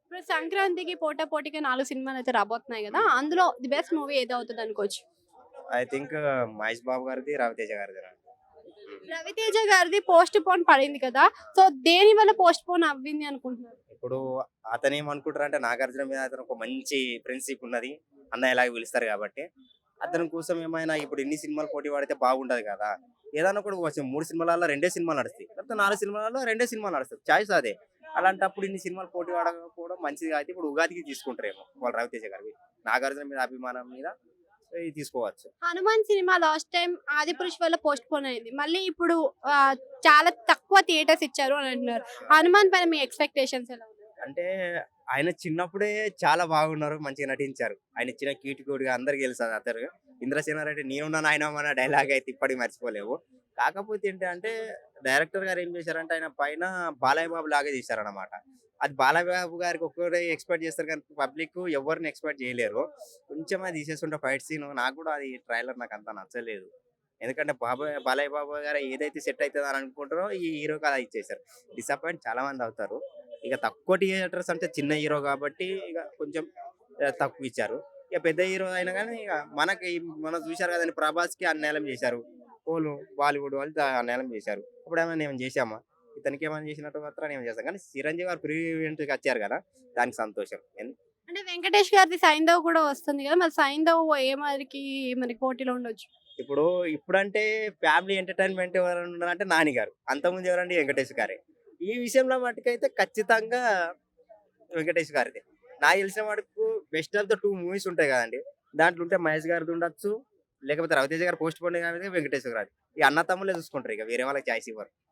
ఇప్పుడు సంక్రాంతికి పోటా పోటీగా నాలుగు సినిమాలు అయితే రాబోతున్నాయి కదా అందులో ది బెస్ట్ మూవీ ఏదో అవుతుంది అనుకోవచ్చు? ఐ థింక్ మహేష్ బాబు గారిది రవితేజ గారిది. రవితేజ గారిది పోస్ట్ పోన్ పడింది కదా సో దేని వల్ల పోస్ట్ పోన్ అవ్వింది అనుకుంటున్నారు? ఇప్పుడు అతను ఏమనుకుంటారు అంటే నాగార్జున మీద అతను ఒక మంచి ఫ్రెండ్షిప్ ఉన్నది అన్న ఇలాగ పిలుస్తారు కాబట్టి అతని కోసం ఏమైనా ఇప్పుడు ఇన్ని సినిమాలు పోటీ పడితే బాగుంటది కదా ఏదన్నా కూడా మూడు సినిమాలలో రెండే సినిమాలు నడుస్తాయి లేకపోతే నాలుగు సినిమాలలో రెండే సినిమాలు నడుస్తాయి. చాయిస్ అదే. అలాంటప్పుడు ఇన్ని సినిమాలు పోటీ పడకపోవడం మంచిది కాదు. ఇప్పుడు ఉగాదికి తీసుకుంటారేమో వాళ్ళు రవితేజ గారికి నాగార్జున మీద అభిమానం మీద తీసుకోవచ్చు. హనుమాన్ సినిమా లాస్ట్ టైం ఆది పురుష్ వల్ల పోస్ట్ పోన్ అయింది. మళ్ళీ ఇప్పుడు చాలా తక్కువ థియేటర్స్ ఇచ్చారు అని అంటున్నారు. హనుమాన్ పైన మీ ఎక్స్పెక్టేషన్స్ ఎలా అంటే ఆయన చిన్నప్పుడే చాలా బాగున్నారు మంచిగా నటించారు. ఆయన చిన్న కీటుకోడిగా అందరికి తెలుసు అతను. ఇంద్రసేన రెడ్డి నేనున్నాను ఆయన మన డైలాగ్ అయితే ఇప్పటికి మర్చిపోలేవు. కాకపోతే ఏంటంటే డైరెక్టర్ గారు ఏం చేశారంటే ఆయన పైన బాలయ్య బాబు లాగే తీశారన్నమాట. అది బాలయ్య బాబు గారికి ఒక్కరే ఎక్స్పెక్ట్ చేస్తారు కానీ పబ్లిక్ ఎవరిని ఎక్స్పెక్ట్ చేయలేరు. కొంచెం అది తీసేస్తుంటే ఫైట్ సీన్ నాకు కూడా అది ట్రైలర్ నాకు అంత నచ్చలేదు. ఎందుకంటే బాబాయ్ బాలయ్య బాబు గారు ఏదైతే సెట్ అవుతుందో అని అనుకుంటారో ఈ హీరోకి అలా ఇచ్చేసారు డిసప్పాయింట్ చాలా మంది అవుతారు. ఇక తక్కువ థియేటర్స్ అంటే చిన్న హీరో కాబట్టి ఇక కొంచెం తక్కువ ఇచ్చారు. ఇక పెద్ద హీరో అయినా కానీ ఇక మనకి మనం చూశారు కదండి ప్రభాస్కి అన్యాయం చేశారు. పోలు బాలీవుడ్ వాళ్ళు అన్యాయం చేశారు. ఇప్పుడు ఏమైనా ఏమైనా చేశామా? ఇతనికి ఏమైనా చేసినట్టు మాత్రం ఏమైనా చేస్తాం కానీ చిరంజీవి గారు ప్రీ ఈవెంట్కి వచ్చారు కదా దానికి సంతోషం. అంటే వెంకటేష్ గారిది సైంధవ్ కూడా వస్తుంది కదా మరి సైంధవ్ ఏ మరికి మనకి పోటీలో ఉండొచ్చు? ఇప్పుడు ఇప్పుడంటే ఫ్యామిలీ ఎంటర్టైన్మెంట్ ఎవరు ఉన్నారంటే నాని గారు. అంతకుముందు ఎవరంటే వెంకటేష్ గారే. ఈ విషయంలో మటుకైతే ఖచ్చితంగా వెంకటేష్ గారిది. నాకు తెలిసిన మటుకు best of the two movies ఉంటాయి కదండి. దాంట్లో ఉంటే మహేష్ గారిది ఉండొచ్చు లేకపోతే రవితేజ గారు పోస్ట్ పోండి కాబట్టి వెంకటేశ్వర గారు. ఈ అన్న తమ్ములే చూసుకుంటారు ఇక. వేరే వాళ్ళకి ఛాయిస్ ఇవ్వరు.